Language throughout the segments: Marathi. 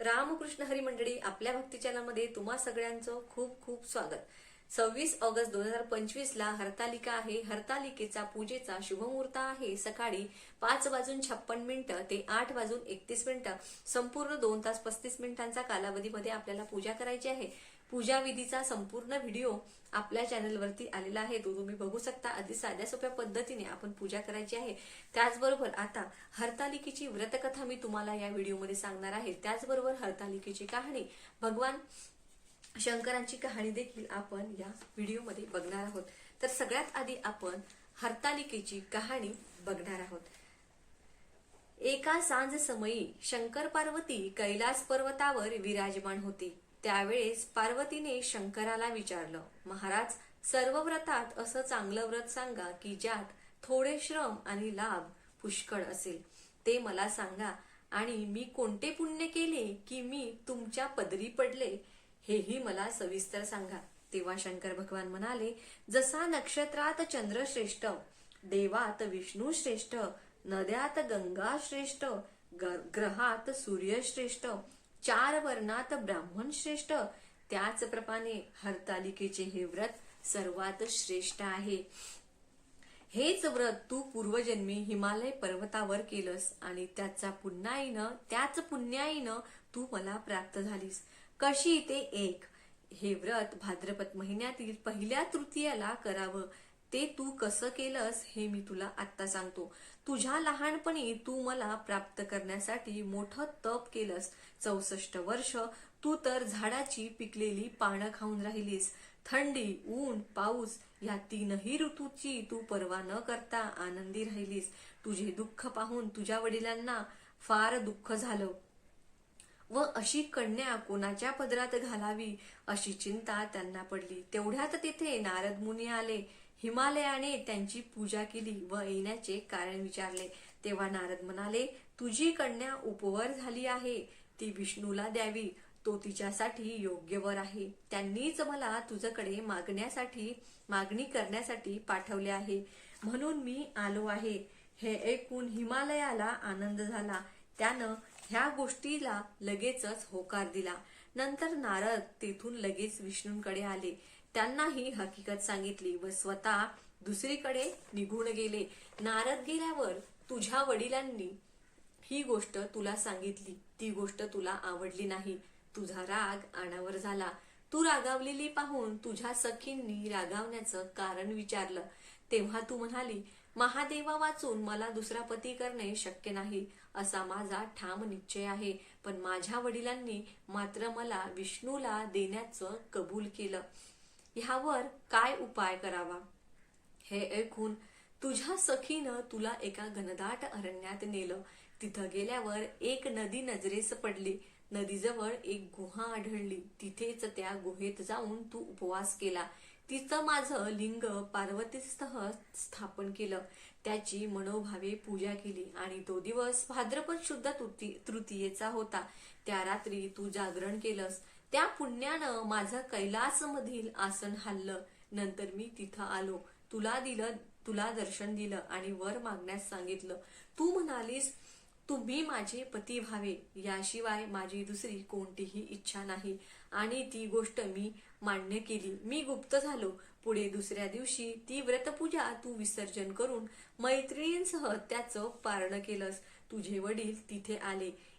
रामकृष्ण हरी मंडळी आपल्या भक्ती चॅनलमध्ये तुम्हा सगळ्यांचं खूप खूप स्वागत. सव्वीस ऑगस्ट दोन हजार पंचवीस ला हरतालिका आहे. हरतालिकेचा पूजेचा शुभमुहूर्त आहे. सकाळी पाच वाजून छप्पन मिनिटं ते आठ वाजून एकतीस मिनिटं संपूर्ण दोन तास पस्तीस मिनिटांचा कालावधीमध्ये आपल्याला पूजा करायची आहे. पूजा विधीचा संपूर्ण व्हिडिओ आपल्या चॅनलवरती आलेला आहे. तो तुम्ही बघू शकता. अगदी साध्या सोप्या पद्धतीने आपण पूजा करायची आहे. त्याचबरोबर आता हरतालिकेची व्रतकथा मी तुम्हाला या व्हिडिओमध्ये सांगणार आहे. त्याचबरोबर हरतालिकेची कहाणी. भगवान शंकरांची कहाणी देखील आपण या व्हिडिओमध्ये बघणार आहोत. तर सगळ्यात आधी आपण हरतालिकेची कहाणी बघणार आहोत. एका सांज समयी शंकर पार्वती कैलास पर्वतावर विराजमान होती. त्यावेळेस पार्वतीने शंकराला विचारलं महाराज सर्व व्रतात असं चांगलं व्रत सांगा की ज्यात थोडे श्रम आणि लाभ पुष्कळ असेल. ते मला सांगा आणि मी कोणते पुण्य केले की मी तुमच्या पदरी पडले हेही मला सविस्तर सांगा. तेव्हा शंकर भगवान म्हणाले जसा नक्षत्रात चंद्र श्रेष्ठ देवात विष्णू श्रेष्ठ नद्यात गंगा श्रेष्ठ ग- ग्रहात सूर्य श्रेष्ठ चार वर्णात ब्राह्मण श्रेष्ठ. त्याचप्रमाणे हरतालिकेचे हे व्रत सर्वात श्रेष्ठ आहे. हेच व्रत तू पूर्वजन्मी हिमालय पर्वतावर केलंस आणि त्याचा पुण्याईनं त्याच पुण्याईनं तू मला प्राप्त झालीस. कशी ते एक? हे व्रत भाद्रपद महिन्यातील पहिल्या तृतीयाला करावं. ते तू कसं केलंस हे मी तुला आत्ता सांगतो. तुझ्या लहानपणी तू मला प्राप्त करण्यासाठी मोठं तप केलंस. चौसष्ट वर्ष तू तर झाडाची पिकलेली पानं खाऊन राहिलीस. थंडी ऊन पाऊस या तीनही ऋतूची तू पर्वा न करता आनंदी राहिलीस. तुझे दुःख पाहून तुझ्या वडिलांना फार दुःख झालं. व अशी कन्या कोणाच्या पदरात घालावी अशी चिंता त्यांना पडली. तेवढ्यात तिथे नारद मुनी आले. हिमालयाने त्यांची पूजा केली व येण्याचे कारण विचारले. तेव्हा नारद म्हणाले तुझी कन्या उपवर झाली आहे. ती विष्णूला द्यावी. तो तिच्यासाठी योग्य वर आहे. त्यांनीच मला तुझ्याकडे मागण्यासाठी मागणी करण्यासाठी पाठवले आहे. म्हणून मी आलो आहे. हे ऐकून हिमालयाला आनंद झाला. त्यानं ह्या गोष्टीला लगेचच होकार दिला. नंतर नारद तेथून लगेच विष्णूंकडे आले. त्यांनाही हकीकत सांगितली व स्वतः दुसरीकडे निघून गेले. नारद गेल्यावर तुझ्या वडिलांनी ही गोष्ट तुला सांगितली. ती गोष्ट तुला आवडली नाही. तुझा राग आणावर झाला. तू रागावलेली पाहून तुझ्या सखींनी रागावण्याचं कारण विचारलं. तेव्हा तू म्हणाली महादेवा वाचून मला दुसरा पती करणे शक्य नाही. असा माझा ठाम निश्चय आहे. पण माझ्या वडिलांनी मात्र मला विष्णूला देण्याचं कबूल केलं. ह्यावर काय उपाय करावा? हे ऐकून तुझ्या सखीनं तुला एका घनदाट अरण्यात नेलं. तिथं गेल्यावर एक नदी नजरेस पडली. नदीजवळ एक गुहा आढळली. तिथेच त्या गुहेत जाऊन तू उपवास केला. तिचं माझं लिंग पार्वतीसह स्थापन केलं. त्याची मनोभावे पूजा केली आणि तो दिवस भाद्रपद शुद्ध तृती- तृतीयेचा होता. त्या रात्री तू जागरण केलंस. त्या पुण्यानं माझं कैलासमधील आसन हल्लं नंतर मी तिथं आलो. तुला दिलं तुला दर्शन दिलं आणि वर मागण्यास सांगितलं. तू म्हणालीस तुम्ही माझे पती व्हावे. याशिवाय माझी दुसरी कोणतीही इच्छा नाही. आणि ती गोष्ट मी मान्य केली. मी गुप्त झालो. पुढे दुसऱ्या दिवशी ती व्रतपूजा तू विसर्जन करून मैत्रिणींसह त्याचं पारण केलंस. तुझे वडील तिथे आले.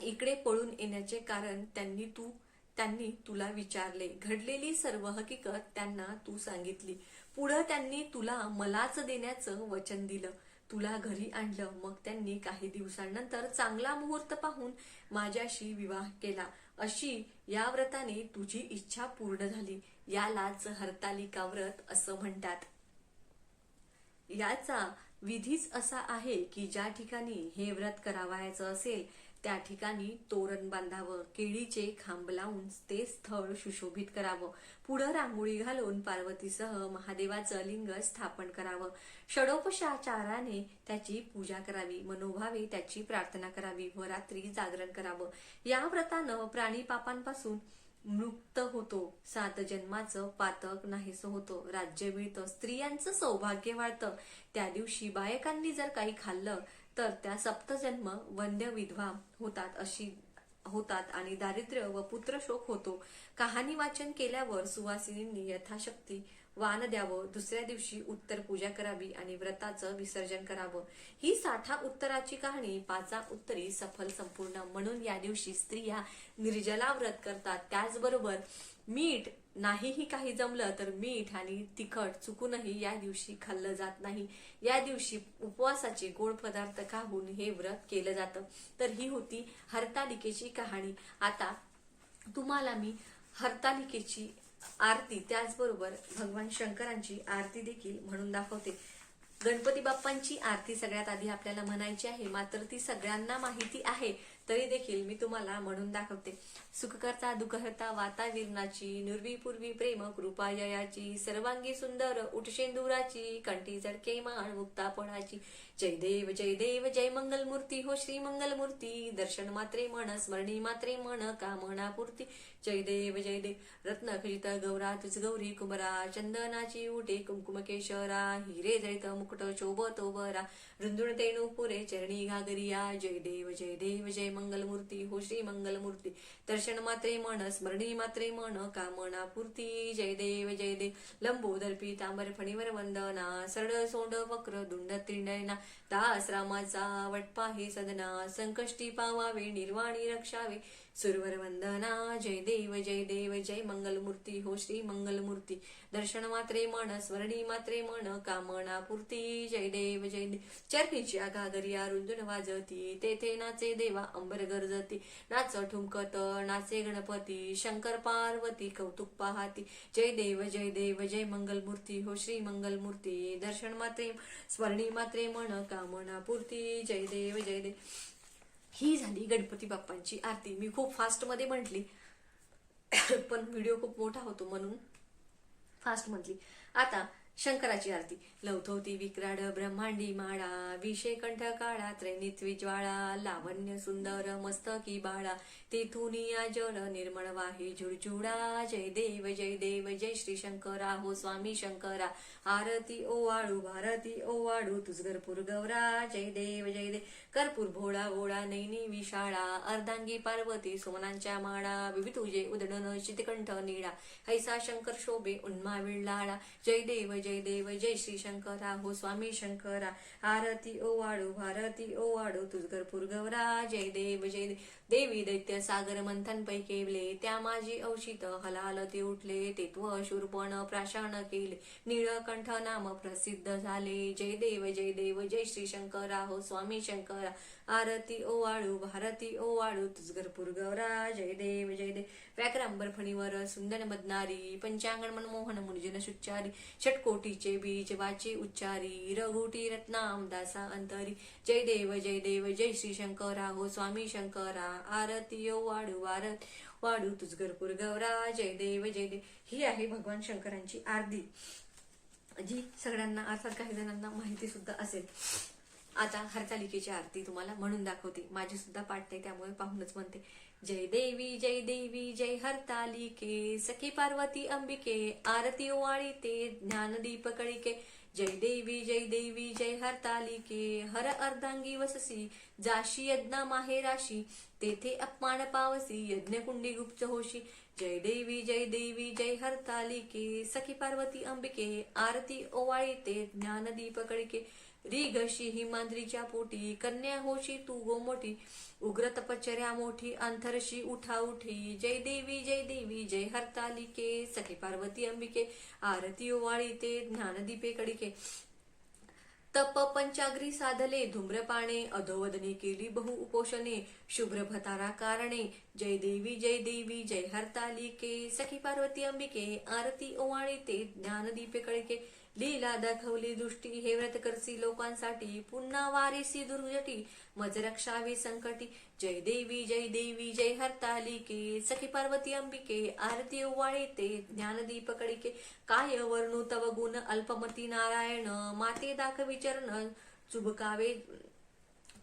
इकडे पळून येण्याचे कारण त्यांनी तू त्यांनी तुला विचारले. घडलेली सर्व हकीकत त्यांना तू सांगितली. पुढं त्यांनी तुला मलाच देण्याचं वचन दिलं. तुला घरी आणलं मग त्यांनी काही दिवसांनंतर चांगला मुहूर्त पाहून माझ्याशी विवाह केला. अशी या व्रताने तुझी इच्छा पूर्ण झाली. यालाच हरतालिका व्रत असं म्हणतात. याचा विधीच असा आहे की ज्या ठिकाणी हे व्रत करावायचं असेल त्या ठिकाणी तोरण बांधावं केळीचे खांब लावून ते स्थळ सुशोभित करावं. पुढं रांगोळी घालून पार्वतीसह महादेवाचं लिंग स्थापन करावं. षडोपशाचाराने त्याची पूजा करावी मनोभावे त्याची प्रार्थना करावी व रात्री जागरण करावं. या व्रतानं प्राणी पापांपासून मुक्त होतो. सात जन्माचं पातक नाहीसं होतं. राज्य मिळतं. स्त्रियांचं सौभाग्य वाढतं. त्या दिवशी बायकांनी जर काही खाल्लं तर त्या सप्तजन्म वंद्य विधवा होतात अशी होतात आणि दारिद्र्य व पुत्रशोक होतो. कहाणी वाचन केल्यावर सुवासिनींनी यथाशक्ती वान द्यावं दुसऱ्या दिवशी उत्तर पूजा करावी आणि व्रताचं विसर्जन करावं. ही साठा उत्तराची कहाणी पाचा उत्तरी सफल संपूर्ण म्हणून या दिवशी स्त्रिया निर्जला व्रत करतात. त्याचबरोबर मीठ नाहीही काही जमलं तर मीठ आणि तिखट चुकूनही या दिवशी खाल्लं जात नाही. या दिवशी उपवासाचे गोड पदार्थ खाऊन हे व्रत केलं जातं. तर ही होती हरतालिकेची कहाणी. आता तुम्हाला मी हरतालिकेची आरती त्याचबरोबर भगवान शंकरांची आरती देखील म्हणून दाखवते. गणपती बाप्पांची आरती सगळ्यात आधी आपल्याला म्हणायची आहे मात्र ती सगळ्यांना माहिती आहे. तरी देखील मी तुम्हाला म्हणून दाखवते. सुखकर्ता दुखहर्ता वातावीरणाची निर्वी पूर्वी प्रेम कृपा ययाची सर्वांगी सुंदर उठशेंदुराची कंठी झडके माळ मुक्तापणाची. जय देव जय देव जय मंगलमूर्ती हो श्री मंगलमूर्ती. दर्शन मात्रे मन स्मरणी मात्रे मन कामनापूर्ती जय देव जय देव. रत्न खजित गौरा तुझ गौरी कुमरा चंदनाची उठे कुमकुम केशरा हिरे जळित मुकुट शोभतो बरा रुंदुण तेणू पुरे चरणी घागरिया. जय देव जय देव जय मंगलमूर्ती हो श्री मंगलमूर्ती. दर्शन मात्रे मन स्मरणी मात्रे मन कामना पूर्ती. जय देव जय देव. लंबोदर्पी तांबर फणीवर वंदना. सरळ सोंड वक्र दुंड त्रिंडयना दास रामाचा वटपा हे सदना. संकष्टी पावावे निर्वाणी रक्षावे. सुरवर वंदना जय देव जय देव जय मंगलमूर्ती हो श्री मंगलमूर्ती। दर्शन मात्रे मन स्वर्णी मात्रे मन कामना पूर्ती जय देव जय देव चरणीची घागरिया रुंदून वाजती तेथे नाचे देवा अंबर गरजती। नाच ठुमकत नाचे गणपती शंकर पार्वती कौतुक पाहती। जय देव जय देव जय मंगलमूर्ती हो श्री मंगलमूर्ती। दर्शन मात्रे स्वर्णी मात्रे मन कामना पूर्ती जय देव जय देव ही झाली गणपती बाप्पांची आरती. मी खूप फास्टमध्ये म्हटली. पण व्हिडिओ खूप मोठा होतो म्हणून फास्ट म्हटली. आता शंकराची आरती. लवथवती विक्राड ब्रह्मांडी माळा विषयकंठ काळा त्रैनित्वी ज्वाळा लावण्य सुंदर मस्तकी बाळा तेथून या जल निर्मळ वाही झुळझुळा जय देव जय देव जय श्री शंकरा हो स्वामी शंकरा. आरती ओवाळू भारती ओवाळू तुझगरपूर गौरा जय देव जय देव. कर्पूर भोळा गोळा नैनी विशाळा अर्धांगी पार्वती सुमनांच्या माळा विविध उजे उदडन चितकंठ निळा हैसा शंकर शोभे उन्मा विळाळा जय देव जय देव जय श्री शंकरा हो स्वामी शंकरा आरती ओ ओवाळू भारती ओ ओवाळू तुझगरपूर गौरा जय देव जय देव देवी दैत्य सागर मंथन पै केवले त्या माझी औषित हलाल ते उठले तेत्व शूरपण प्राशान केले. निळकंठ नाम प्रसिद्ध झाले. जय देव जय देव जय श्री शंकरा हो स्वामी शंकरा. आरती ओवाळू भारती ओवाळू तुझगरपूर गौरा जय देव जय देव. व्याकरांबर फणीवर सुंदर मदनारी पंचांगण मनमोहन मुनिजन सुच्चारी षटकोटीचे बीज वाचे उच्चारी रघुटी रत्नाम दासा अंतरी. जय देव जय देव जय श्री शंकरा हो स्वामी शंकरा आरती ओवाळू आरती वाढू तुझगरपूर गौरा जय देव जय देव. ही आहे भगवान शंकरांची आरती. जी सगळ्यांना अर्थात काही जणांना माहिती सुद्धा असेल. आता हरतालिकेची आरती तुम्हाला म्हणून दाखवते. माझी सुद्धा पाठते त्यामुळे पाहूनच म्हणते. जय देवी जय देवी जय हरतालिके सखी पार्वती अंबिके आरती ओवाळी ते ज्ञानदीप कळिके. जय देवी जय देवी जय हरतालिके हर अर्धांगी वससी जाशी यज्ञा माहेराशी तेथे अपमान पावसी यज्ञकुंडी गुप्त होशी. जय देवी जय देवी जय हरतालिके सखी पार्वती अंबिके आरती ओवाळी ते ज्ञानदीप कळिके. रिगशी हिमाद्रीच्या पोटी कन्या होशी तू हो गोमोठी उग्र तपश्चर्या मोठी अंथरशी उठा उठी. जय देवी जय देवी जय हरतालिके सखी पार्वती अंबिके आरती ओवाळी ते ज्ञानदीपे कडिके. तप पंचाग्री साधले धूम्रपाणे अधोवदने केली बहु उपोषणे शुभ्र भतारा कारणे. जय देवी जय देवी जय हरतालिके सखी पार्वती अंबिके आरती ओवाळी ते ज्ञानदीपे कळके लीला दाखवली दृष्टी हे व्रतकरसी लोकांसाठी. पुन्हा वारीसी दुर्जटी मज रक्षावी संकटी. जय देवी जय देवी जय हरतालिके. सखी पार्वती अंबिके आरती ओवाळे ते ज्ञानदीप कडिके. काय वर्णू तव गुण अल्पमती नारायण. माते दाखवी चरण चुबकावे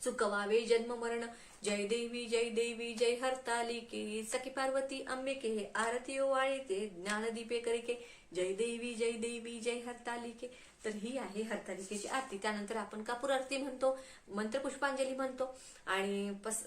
चुकवावे जन्म मरण। जय देवी जय देवी जय हरतालिके सखी पार्वती अंबिके आरती ओवाळे ते ज्ञानदीपे करिके। जय देवी जय देवी जय हरतालिके तर ही आहे हरतालिकेची आरती. त्यानंतर आपण कापूर आरती म्हणतो मंत्र पुष्पांजली म्हणतो आणि पस